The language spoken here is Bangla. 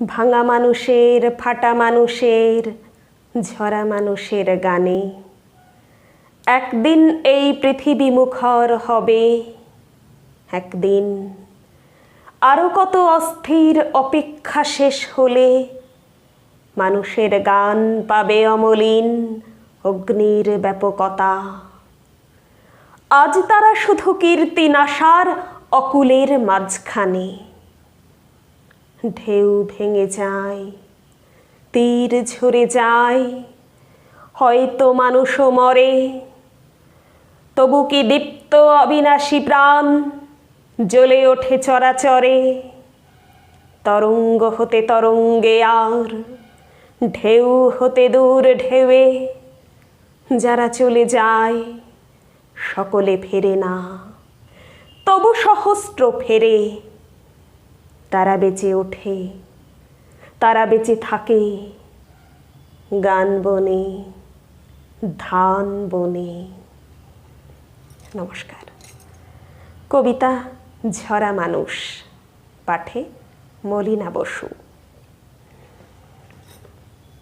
ভাঙা মানুষের, ফাটা মানুষের, ঝরা মানুষের গানে। একদিন এই পৃথিবী মুখর হবে, একদিন আরও কত অস্থির অপেক্ষা শেষ হলে মানুষের গান পাবে অমলিন অগ্নির ব্যাপকতা। আজ তারা শুধু কীর্তি নাশার অকুলের মাঝখানে। ঢেউ ভেঙে যায়, তীর ঝরে যায়। হয়তো মানুষও মরে, তবু কি দীপ্ত অবিনাশী প্রাণ জ্বলে ওঠে চরাচরে? তরঙ্গ হতে তরঙ্গে আর, ঢেউ হতে দূর ঢেউয়ে যারা চলে যায়, সকলে ফেরে না। তবু সহস্র ফেরে তারা বেঁচে ওঠে, তারা বেঁচে থাকে। গান বনে, ধান বনে। নমস্কার। কবিতা ঝরা মানুষ, পাঠে মলিনা বসু।